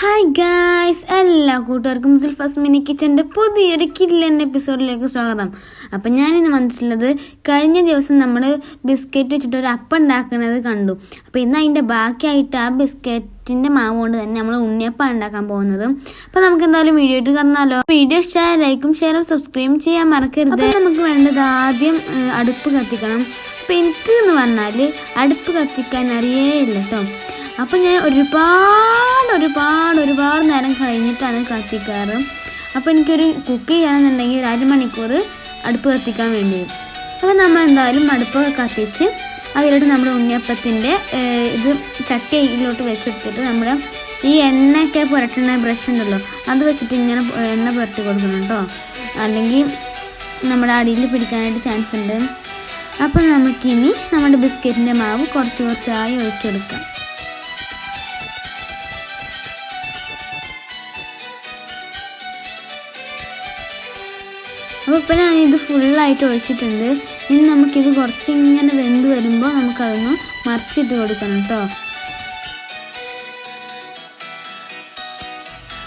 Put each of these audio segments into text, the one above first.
Hi guys എല്ലാ കൂട്ടുകാർക്കും സുൽഫാസ് mini കിച്ചന്റെ പുതിയൊരു കില്ലൻ എപ്പിസോഡിലേക്ക് സ്വാഗതം. അപ്പം ഞാനിന്ന് വന്നിട്ടുള്ളത് കഴിഞ്ഞ ദിവസം നമ്മൾ ബിസ്ക്കറ്റ് വെച്ചിട്ട് ഒരു അപ്പം ഉണ്ടാക്കുന്നത് കണ്ടു. അപ്പോൾ ഇന്ന് അതിന്റെ ബാക്കിയായിട്ട് ആ ബിസ്ക്കറ്റിന്റെ മാവ് കൊണ്ട് തന്നെ നമ്മൾ ഉണ്ണിയപ്പം ഉണ്ടാക്കാൻ പോകുന്നത്. അപ്പോൾ നമുക്ക് എന്തായാലും വീഡിയോ ഇട്ട് കണ്ടാലോ വീഡിയോ ഇഷ്ടമായ ലൈക്കും ഷെയറും സബ്സ്ക്രൈബ് ചെയ്യാൻ മറക്കരുത്. അപ്പോൾ നമുക്ക് വേണ്ടത് ആദ്യം അടുപ്പ് കത്തിക്കണം. അപ്പോൾ എനിക്ക് എന്ന് പറഞ്ഞാൽ അടുപ്പ് കത്തിക്കാൻ അറിയേ ഇല്ല കേട്ടോ അപ്പം ഞാൻ ഒരുപാട് ഒരുപാട് ഒരുപാട് നേരം കഴിഞ്ഞിട്ടാണ് കത്തിക്കാറ്. അപ്പോൾ എനിക്കൊരു കുക്ക് ചെയ്യണമെന്നുണ്ടെങ്കിൽ ഒരു അരമണിക്കൂർ അടുപ്പ് കത്തിക്കാൻ വേണ്ടി. വരും അപ്പോൾ നമ്മൾ എന്തായാലും അടുപ്പ് കത്തിച്ച് അതിലോട്ട് നമ്മുടെ ഉണ്ണിയപ്പത്തിന്റെ ഇത് ചട്ടിയിലോട്ട് വെച്ചെടുത്തിട്ട് നമ്മുടെ ഈ എണ്ണയൊക്കെ പുരട്ടുന്ന ബ്രഷ് ഉണ്ടല്ലോ അത് വെച്ചിട്ട് ഇങ്ങനെ എണ്ണ പുരട്ടി കൊടുക്കണം കേട്ടോ. അല്ലെങ്കിൽ നമ്മുടെ അടിയിൽ പിടിക്കാനായിട്ട് ചാൻസ് ഉണ്ട്. അപ്പോൾ നമുക്കിനി നമ്മുടെ ബിസ്ക്കറ്റിന്റെ മാവ് കുറച്ച് കുറച്ചായി ഒഴിച്ചെടുക്കാം. അപ്പോൾ ഇപ്പം ഞാൻ ഇത് ഫുള്ളായിട്ട് ഒഴിച്ചിട്ടുണ്ട്. ഇനി നമുക്കിത് കുറച്ച് ഇങ്ങനെ വെന്ത് വരുമ്പോൾ നമുക്കതൊന്ന് മറിച്ചിട്ട് കൊടുക്കണം കേട്ടോ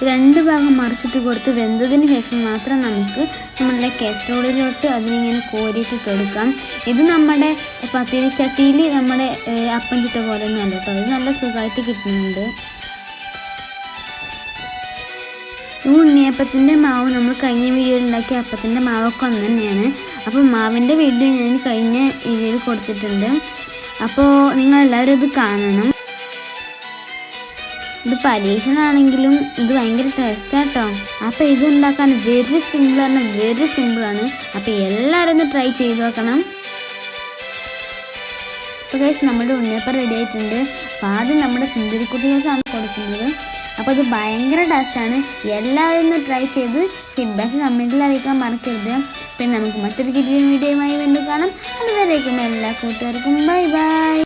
രണ്ട് ഭാഗം മറിച്ചിട്ട് കൊടുത്ത് വെന്തതിന് ശേഷം മാത്രം നമുക്ക് നമ്മളുടെ കേസറോളിലോട്ട് അതിനിങ്ങനെ കോരിയിട്ട് കൊടുക്കാം. ഇത് നമ്മുടെ പത്തിരിച്ചട്ടിയിൽ നമ്മുടെ അപ്പം ചിട്ട പോലെ ഒന്നും അല്ല കേട്ടോ ഇത് നല്ല സുഖമായിട്ട് കിട്ടുന്നുണ്ട്. ഈ ഉണ്ണിയപ്പത്തിന്റെ മാവ് നമ്മൾ കഴിഞ്ഞ ഉണ്ടാക്കിയ അപ്പത്തിന്റെ മാവൊക്കെ ഒന്ന് തന്നെയാണ് അപ്പോൾ മാവിന്റെ വീഡിയോ ഞാൻ കഴിഞ്ഞ വീഡിയോയിൽ കൊടുത്തിട്ടുണ്ട്. അപ്പോൾ നിങ്ങൾ എല്ലാവരും ഇത് കാണണം. ഇത് പരീക്ഷണമാണെങ്കിലും ഇത് ഭയങ്കര ടേസ്റ്റാട്ടോ അപ്പോൾ ഇത് ഉണ്ടാക്കാൻ വെരി സിമ്പിളാണ് വെരി സിമ്പിളാണ് അപ്പോൾ എല്ലാവരും ഒന്ന് ട്രൈ ചെയ്ത് നോക്കണം. അപ്പോൾ ഗൈസ് നമ്മുടെ ഉണ്ണിയപ്പം റെഡി ആയിട്ടുണ്ട്. അപ്പോൾ ആദ്യം നമ്മുടെ സുന്ദരിക്കുട്ടികൾക്കാണ് കൊടുക്കുന്നത്. അപ്പോൾ ഇത് ഭയങ്കര ടേസ്റ്റാണ് എല്ലാവരും ഒന്ന് ട്രൈ ചെയ്ത് ഫീഡ്ബാക്ക് കമന്റിൽ അറിയിക്കാൻ മറക്കരുത്. പിന്നെ നമുക്ക് മറ്റൊരു കിട്ടിയ വീഡിയോയുമായി വീണ്ടും കാണാം. അതുവരേക്കും എല്ലാ കൂട്ടുകാർക്കും ബൈ ബൈ